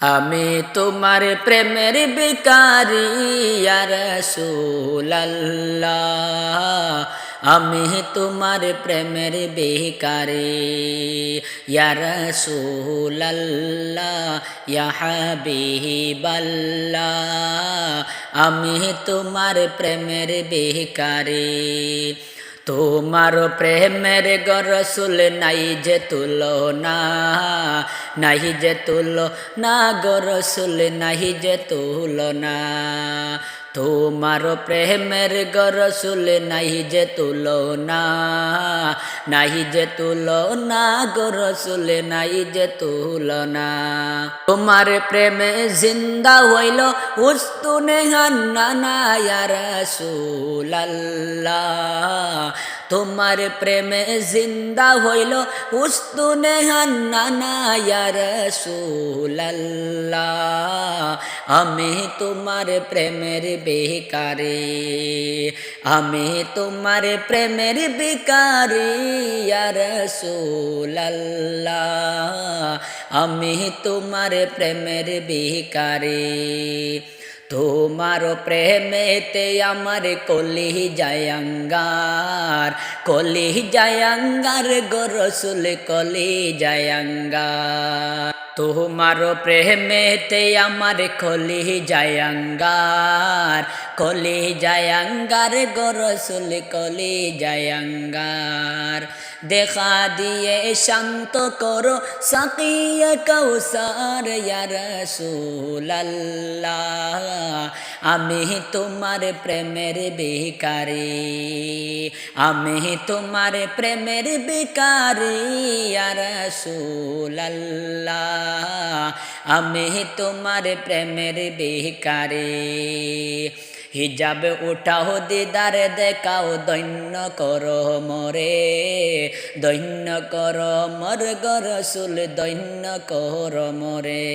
আমি তোমার প্রেমের বিকারি রসুল্লাহ আমি তোমার প্রেমের বিকারি রসুল্লাহ হাবিবাল্লাহ। আমি তোমার প্রেমের বিকারি তোমার প্রেমের গরসুল নাই যে তুলো না নাহি যে তুলো না গরসুল নাহি যে তুলো না তোমার প্রেমের গরসুল নাহি যে তুলো না নাহি যে তুল না গরসুল নাহি যে তুল না তোমার প্রেমে জিন্দা হইল উস্তুনে হান্না রসুল্লাহ তোমার প্রেমে জিন্দা হইল উস্তুনে হান্না রসুল্লাহ আমি তোমার প্রেমের বেকারে আমি তোমার প্রেমের বেকারে রসুল্লাহ আমি তোমার প্রেমের বেকারে তোমার প্রেমেতে আমার কলি জায়াঙ্গার কলি জায়াঙ্গার গরসুল কলি জায়ঙ্গার তোমার প্রেমেতে আমার কলি জায়াঙ্গার কলি জায়াঙ্গার গরসুল কলি জায়াঙ্গার। দেখা দিয়ে শান্ত করো সাকিয়া কৌসার রসুল্লাহ আমি তোমার প্রেমের বেকারি আমি তোমার প্রেমের বেকারি রসুল্লাহ আমি তোমার প্রেমের বেকারি হিজাব উঠাও দিদার, দেখাও দৈন্য কর মরে। দৈন্য কর মর গরসুল দৈন্য কর মরে।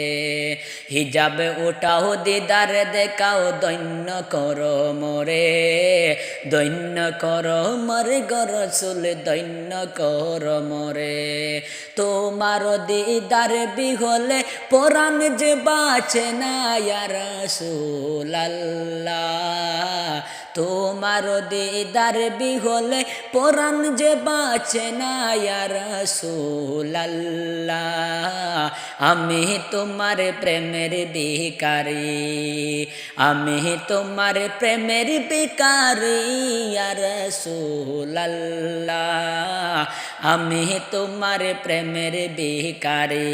হিজাব উঠাও দিদার, দেখাও দৈন্য কর মরে। দৈন্য কর মর গরসুল দৈন্য কর মরে। তোমার দিদার বিহলে পরাণ যে বাঁচে না তোমার দিদার বিহলে পরাণ যে বাঁচে না রসুল্লাহ আমি তোমার প্রেমের বিকারি আমি তোমার প্রেমের বিকারি রসুল্লাহ আমি তোমার প্রেমের বিকারি